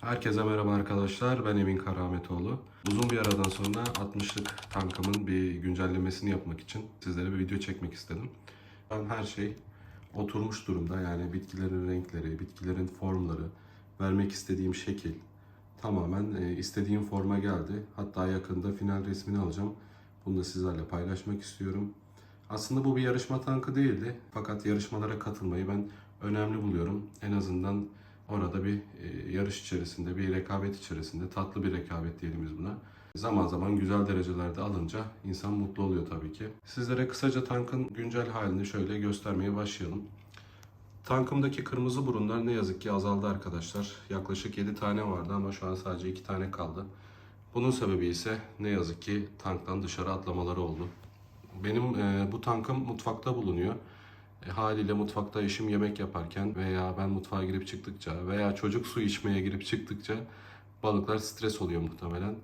Herkese merhaba arkadaşlar. Ben Emin Karahametoğlu. Uzun bir aradan sonra 60'lık tankımın bir güncellemesini yapmak için sizlere bir video çekmek istedim. Ben her şey oturmuş durumda. Yani bitkilerin renkleri, bitkilerin formları, vermek istediğim şekil tamamen e, istediğim forma geldi. Hatta yakında final resmini alacağım. Bunu da sizlerle paylaşmak istiyorum. Aslında bu bir yarışma tankı değildi. Fakat yarışmalara katılmayı ben önemli buluyorum. En azından orada bir e, yarış içerisinde, bir rekabet içerisinde, tatlı bir rekabet diyelim biz buna. Zaman zaman güzel derecelerde alınca insan mutlu oluyor tabii ki. Sizlere kısaca tankın güncel halini şöyle göstermeye başlayalım. Tankımdaki kırmızı burunlar ne yazık ki azaldı arkadaşlar. Yaklaşık 7 tane vardı ama şu an sadece 2 tane kaldı. Bunun sebebi ise ne yazık ki tanktan dışarı atlamaları oldu. Benim e, bu tankım mutfakta bulunuyor. E, haliyle mutfakta eşim yemek yaparken veya ben mutfağa girip çıktıkça veya çocuk su içmeye girip çıktıkça balıklar stres oluyor muhtemelen.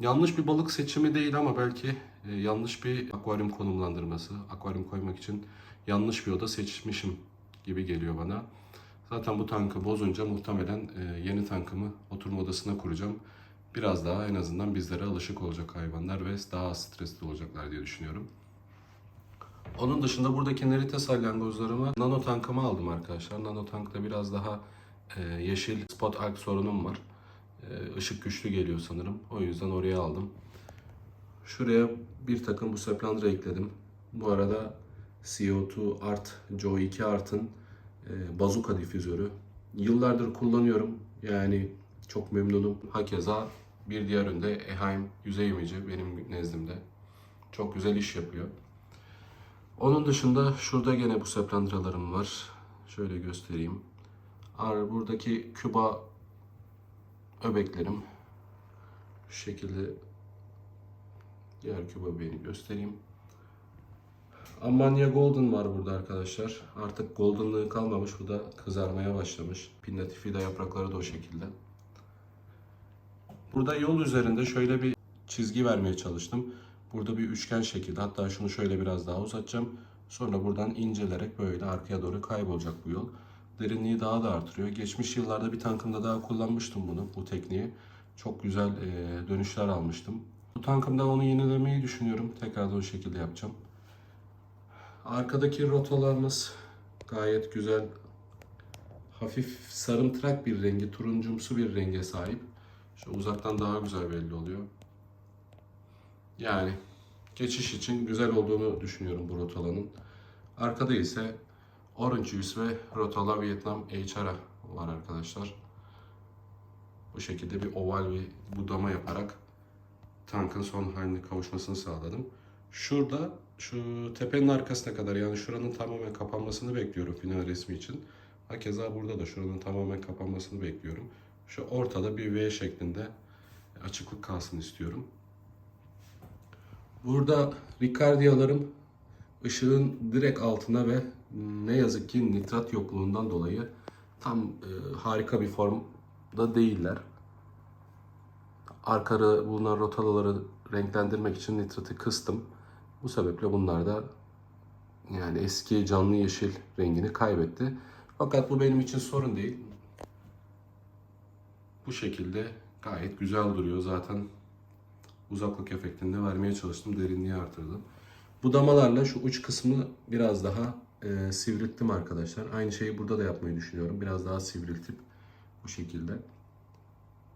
Yanlış bir balık seçimi değil ama belki e, yanlış bir akvaryum konumlandırması, akvaryum koymak için yanlış bir oda seçmişim gibi geliyor bana. Zaten bu tankı bozunca muhtemelen e, yeni tankımı oturma odasına kuracağım. Biraz daha en azından bizlere alışık olacak hayvanlar ve daha az stresli olacaklar diye düşünüyorum. Onun dışında buradaki nerite salyangozlarımı nano tankıma aldım arkadaşlar. Nano tankta biraz daha e, yeşil spot arc sorunum var. E, ışık güçlü geliyor sanırım. O yüzden oraya aldım. Şuraya bir takım bu seplandra ekledim. Bu arada CO2 Art Joe 2 Art'ın e, bazuka difüzörü. Yıllardır kullanıyorum. Yani çok memnunum. Hakeza bir diğer üründe Eheim yüzey emici benim nezdimde. Çok güzel iş yapıyor. Onun dışında şurada gene bu seplandralarım var. Şöyle göstereyim. Buradaki küba öbeklerim. Şu şekilde diğer küba öbeğini göstereyim. Amanya Golden var burada arkadaşlar. Artık goldenlığı kalmamış. Bu da kızarmaya başlamış. Pinnatifida yaprakları da o şekilde. Burada yol üzerinde şöyle bir çizgi vermeye çalıştım. Burada bir üçgen şekilde hatta şunu şöyle biraz daha uzatacağım. Sonra buradan incelerek böyle arkaya doğru kaybolacak bu yol. Derinliği daha da artırıyor. Geçmiş yıllarda bir tankımda daha kullanmıştım bunu, bu tekniği. Çok güzel e, dönüşler almıştım. Bu tankımda onu yenilemeyi düşünüyorum. Tekrar da o şekilde yapacağım. Arkadaki rotalarımız gayet güzel. Hafif sarımtırak bir rengi, turuncumsu bir renge sahip. Şu uzaktan daha güzel belli oluyor. Yani geçiş için güzel olduğunu düşünüyorum bu rotalanın. Arkada ise Orange Juice ve Rotala Vietnam HR'a var arkadaşlar. Bu şekilde bir oval bir budama yaparak tankın son haline kavuşmasını sağladım. Şurada şu tepenin arkasına kadar yani şuranın tamamen kapanmasını bekliyorum final resmi için. Hakeza burada da şuranın tamamen kapanmasını bekliyorum. Şu ortada bir V şeklinde açıklık kalsın istiyorum. Burada Ricardia'larım ışığın direkt altına ve ne yazık ki nitrat yokluğundan dolayı tam e, harika bir formda değiller. Arkada bulunan rotaları renklendirmek için nitratı kıstım. Bu sebeple bunlar da yani eski canlı yeşil rengini kaybetti. Fakat bu benim için sorun değil. Bu şekilde gayet güzel duruyor. Zaten uzaklık efektini de vermeye çalıştım. Derinliği artırdım. Bu damalarla şu uç kısmı biraz daha e, sivrilttim arkadaşlar. Aynı şeyi burada da yapmayı düşünüyorum. Biraz daha sivriltip bu şekilde.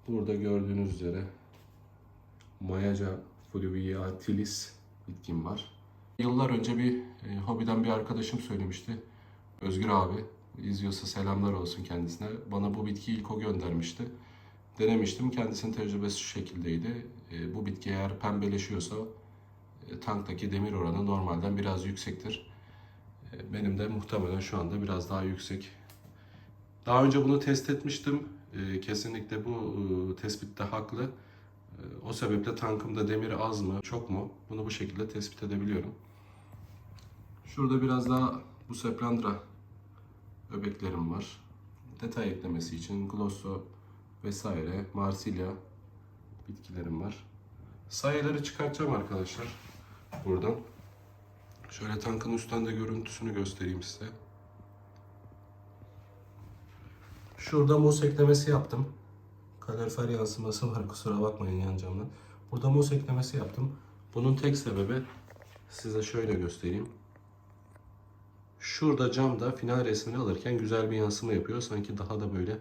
Burada gördüğünüz üzere Mayaca fluviatilis bitkim var. Yıllar önce bir e, hobiden bir arkadaşım söylemişti. Özgür abi izliyorsa selamlar olsun kendisine. Bana bu bitkiyi ilk o göndermişti. Denemiştim. Kendisinin tecrübesi şu şekildeydi. E, bu bitki eğer pembeleşiyorsa e, tanktaki demir oranı normalden biraz yüksektir. E, benim de muhtemelen şu anda biraz daha yüksek. Daha önce bunu test etmiştim. E, kesinlikle bu e, tespitte haklı. E, o sebeple tankımda demiri az mı, çok mu? Bunu bu şekilde tespit edebiliyorum. Şurada biraz daha bu seplandra öbeklerim var. Detay eklemesi için glosso vesaire, marsilya bitkilerim var. Sayıları çıkartacağım arkadaşlar buradan. Şöyle tankın üstten de görüntüsünü göstereyim size. Şurada mos eklemesi yaptım. kalorifer yansıması var kusura bakmayın yan camdan. Burada mos eklemesi yaptım. Bunun tek sebebi size şöyle göstereyim. Şurada camda final resmini alırken güzel bir yansıma yapıyor. Sanki daha da böyle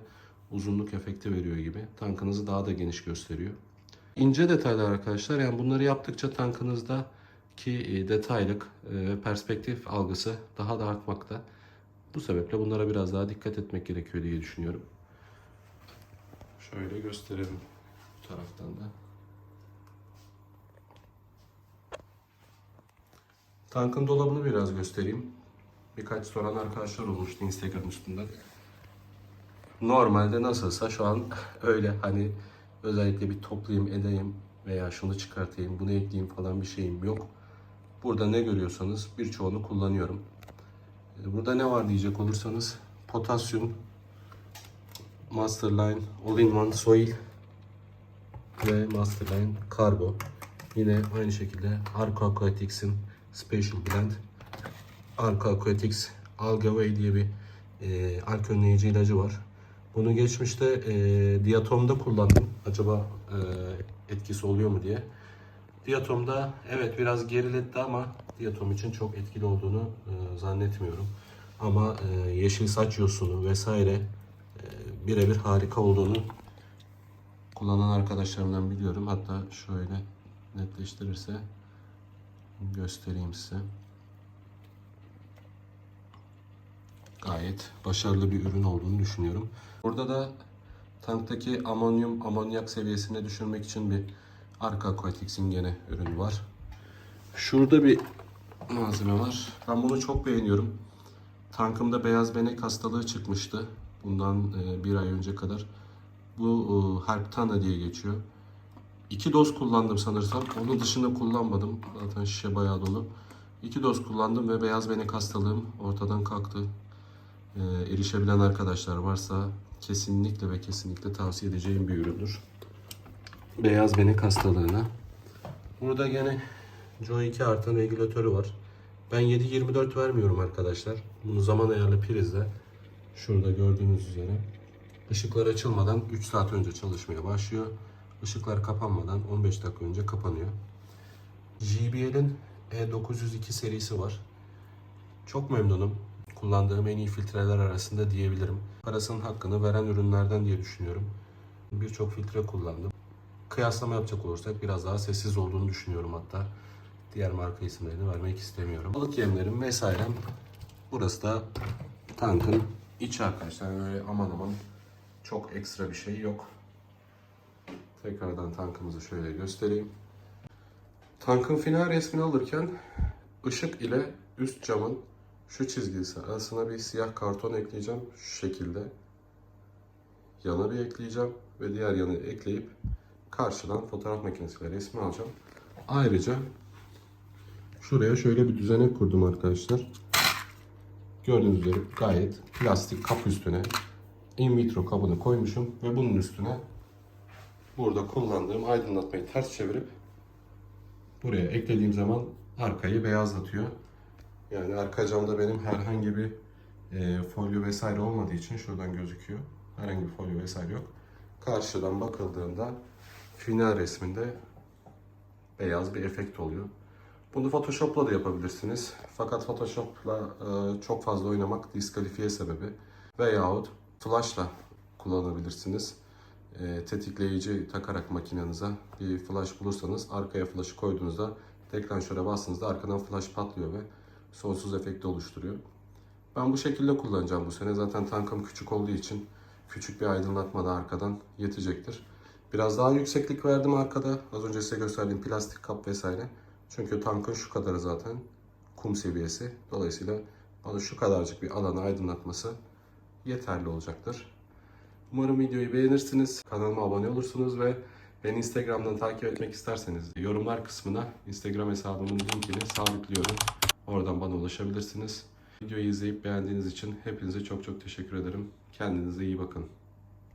uzunluk efekti veriyor gibi. Tankınızı daha da geniş gösteriyor. İnce detaylar arkadaşlar. Yani bunları yaptıkça tankınızdaki e, detaylık e, ve perspektif algısı daha da artmakta. Bu sebeple bunlara biraz daha dikkat etmek gerekiyor diye düşünüyorum. Şöyle gösterelim bu taraftan da. Tankın dolabını biraz göstereyim. Birkaç soran arkadaşlar olmuştu Instagram üstünden. Normalde nasılsa şu an öyle hani özellikle bir toplayayım edeyim veya şunu çıkartayım bunu ekleyeyim falan bir şeyim yok. Burada ne görüyorsanız birçoğunu kullanıyorum. Ee, Burada ne var diyecek olursanız potasyum, Masterline, All-in-One Soil ve Masterline Carbo. Yine aynı şekilde Arco Aquatics'in Special Blend Arco Aquatics Algaway diye bir e, alk önleyici ilacı var. Bunu geçmişte e, diatomda kullandım. Acaba e, etkisi oluyor mu diye. Diatomda evet biraz geriletti ama diatom için çok etkili olduğunu e, zannetmiyorum. Ama e, yeşil saç yosunu vesaire e, birebir harika olduğunu kullanan arkadaşlarımdan biliyorum. Hatta şöyle netleştirirse göstereyim size. Gayet başarılı bir ürün olduğunu düşünüyorum. Burada da tanktaki amonyum amonyak seviyesini düşürmek için bir Arka Aquatics'in gene ürünü var. Şurada bir malzeme var. Ben bunu çok beğeniyorum. Tankımda beyaz benek hastalığı çıkmıştı. Bundan e, bir ay önce kadar. Bu e, Herptana diye geçiyor. İki doz kullandım sanırsam. Onun dışında kullanmadım. Zaten şişe bayağı dolu. İki doz kullandım ve beyaz benek hastalığım ortadan kalktı. E, erişebilen arkadaşlar varsa kesinlikle ve kesinlikle tavsiye edeceğim bir üründür. Beyaz benek hastalığına. Burada gene Joe 2 artan regülatörü var. Ben 7-24 vermiyorum arkadaşlar. Bunu zaman ayarlı prizle şurada gördüğünüz üzere ışıklar açılmadan 3 saat önce çalışmaya başlıyor. Işıklar kapanmadan 15 dakika önce kapanıyor. JBL'in E902 serisi var. Çok memnunum. Kullandığım en iyi filtreler arasında diyebilirim. Parasının hakkını veren ürünlerden diye düşünüyorum. Birçok filtre kullandım. Kıyaslama yapacak olursak biraz daha sessiz olduğunu düşünüyorum hatta. Diğer marka isimlerini vermek istemiyorum. Balık yemlerim vesairem. Burası da tankın içi arkadaşlar. Böyle aman aman çok ekstra bir şey yok. Tekrardan tankımızı şöyle göstereyim. Tankın final resmini alırken ışık ile üst camın şu çizgisi arasına bir siyah karton ekleyeceğim şu şekilde. Yana bir ekleyeceğim ve diğer yanı ekleyip karşıdan fotoğraf makinesiyle resmi alacağım. Ayrıca şuraya şöyle bir düzenek kurdum arkadaşlar. Gördüğünüz üzere gayet plastik kap üstüne in vitro kabını koymuşum ve bunun üstüne burada kullandığım aydınlatmayı ters çevirip buraya eklediğim zaman arkayı beyazlatıyor. Yani arka camda benim herhangi bir e, folyo vesaire olmadığı için şuradan gözüküyor. Herhangi bir folyo vesaire yok. Karşıdan bakıldığında final resminde beyaz bir efekt oluyor. Bunu Photoshop'la da yapabilirsiniz. Fakat Photoshop'la e, çok fazla oynamak diskalifiye sebebi. Veyahut flash'la kullanabilirsiniz. E, tetikleyici takarak makinenize bir flash bulursanız arkaya flash'ı koyduğunuzda deklanşöre bastığınızda arkadan flash patlıyor ve sonsuz efekti oluşturuyor. Ben bu şekilde kullanacağım bu sene. Zaten tankım küçük olduğu için küçük bir aydınlatma da arkadan yetecektir. Biraz daha yükseklik verdim arkada. Az önce size gösterdiğim plastik kap vesaire. Çünkü tankın şu kadarı zaten kum seviyesi. Dolayısıyla bana şu kadarcık bir alanı aydınlatması yeterli olacaktır. Umarım videoyu beğenirsiniz. Kanalıma abone olursunuz ve beni Instagram'dan takip etmek isterseniz yorumlar kısmına Instagram hesabımın linkini sabitliyorum. Oradan bana ulaşabilirsiniz. Videoyu izleyip beğendiğiniz için hepinize çok çok teşekkür ederim. Kendinize iyi bakın.